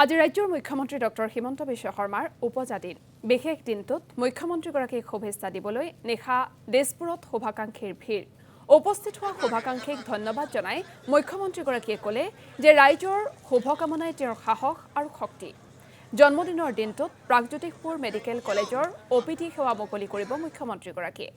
আজি ৰাজ্যৰ মুখ্যমন্ত্ৰী ডক্টৰ হিমন্ত বিশ্ব শৰ্মাৰ উপজা দিন বিশেষ দিনটোত মুখ্যমন্ত্ৰীগৰাকীক শুভেচ্ছা দিবলৈ নিশা দিছপুৰত শুভাকাংক্ষীৰ ভিৰ। উপস্থিত হোৱা শুভাকাংক্ষীক ধন্যবাদ জনাই মুখ্যমন্ত্ৰীগৰাকীয়ে ক'লে যে ৰাইজৰ শুভকামনাই তেওঁৰ সাহস আৰু শক্তি। জন্মদিনৰ দিনটোত প্ৰাগজ্যোতিষপুৰ মেডিকেল কলেজৰ অ' পি ডি সেৱা মুকলি কৰিব মুখ্যমন্ত্ৰীগৰাকীয়ে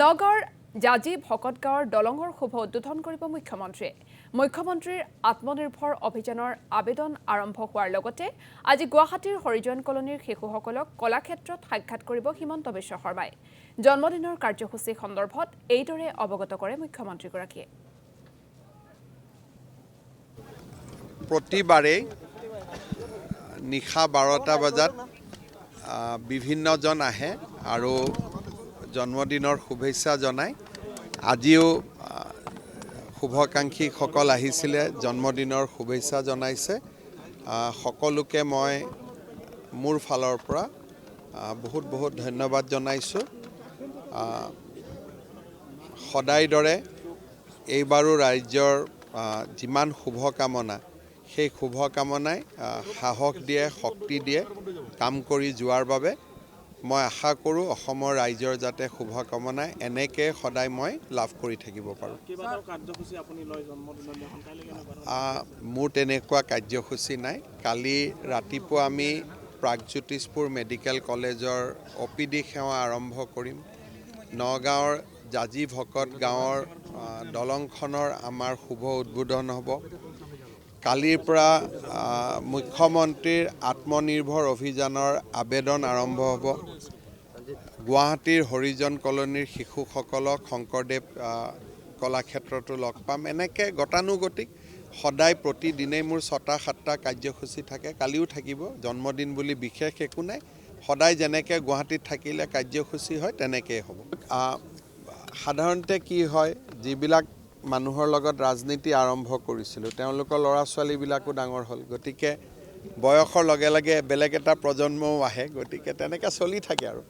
নগাঁৱৰ জাজি ভকত গাঁৱৰ দলঙৰ শুভ উদ্বোধন কৰিব মুখ্যমন্ত্ৰীয়ে মুখ্যমন্ত্ৰীৰ আত্মনিৰ্ভৰ অভিযানৰ আবেদন আৰম্ভ হোৱাৰ লগতে আজি গুৱাহাটীৰ হৰিজন কলনীৰ শিশুসকলক কলাক্ষেত্ৰত সাক্ষাৎ কৰিব হিমন্ত বিশ্ব শৰ্মাই। জন্মদিনৰ কাৰ্যসূচী সন্দৰ্ভত এইদৰে অৱগত কৰে মুখ্যমন্ত্ৰীগৰাকীয়ে। প্ৰতিবাৰেই নিশা বাৰটা বজাত বিভিন্নজন আহে আৰু জন্মদিনৰ শুভেচ্ছা জনায় আজিও শুভাকাংক্ষীসকল আহিছিলে জন্মদিনৰ শুভেচ্ছা জনাইছে। সকলোকে মই মোৰ ফালৰ পৰা বহুত বহুত ধন্যবাদ জনাইছোঁ। সদায় দৰে এইবাৰো ৰাজ্যৰ যিমান শুভকামনা সেই শুভকামনাই সাহস দিয়ে শক্তি দিয়ে কাম কৰি যোৱাৰ বাবে মই আশা কৰোঁ অসমৰ ৰাইজৰ যাতে শুভকামনাই এনেকৈ সদায় মই লাভ কৰি থাকিব পাৰোঁ। মোৰ তেনেকুৱা কাৰ্যসূচী নাই। কালি ৰাতিপুৱা আমি প্ৰাগজ্যোতিষপুৰ মেডিকেল কলেজৰ অ' পি ডি সেৱা আৰম্ভ কৰিম। নগাঁৱৰ জাজি ভকত গাঁৱৰ দলংখনৰ আমাৰ শুভ উদ্বোধন হ'ব। কালিৰ পৰা মুখ্যমন্ত্ৰীৰ আত্মনিৰ্ভৰ অভিযানৰ আবেদন আৰম্ভ হ'ব। গুৱাহাটীৰ হৰিজন কলনীৰ শিশুসকলক শংকৰদেৱ কলাক্ষেত্ৰতো লগ পাম। এনেকৈ গতানুগতিক সদায় প্ৰতিদিনেই মোৰ ছটা সাতটা কাৰ্যসূচী থাকে কালিও থাকিব জন্মদিন বুলি বিশেষ একো নাই। সদায় যেনেকৈ গুৱাহাটীত থাকিলে কাৰ্যসূচী হয় তেনেকৈয়ে হ'ব। সাধাৰণতে কি হয় যিবিলাক মানুহৰ লগত ৰাজনীতি আৰম্ভ কৰিছিলোঁ। তেওঁলোকৰ ল'ৰা ছোৱালীবিলাকো ডাঙৰ হ'ল। গতিকে বয়সৰ লগে লগে বেলেগ এটা প্ৰজন্মও আহে। গতিকে তেনেকৈ চলি থাকে আৰু।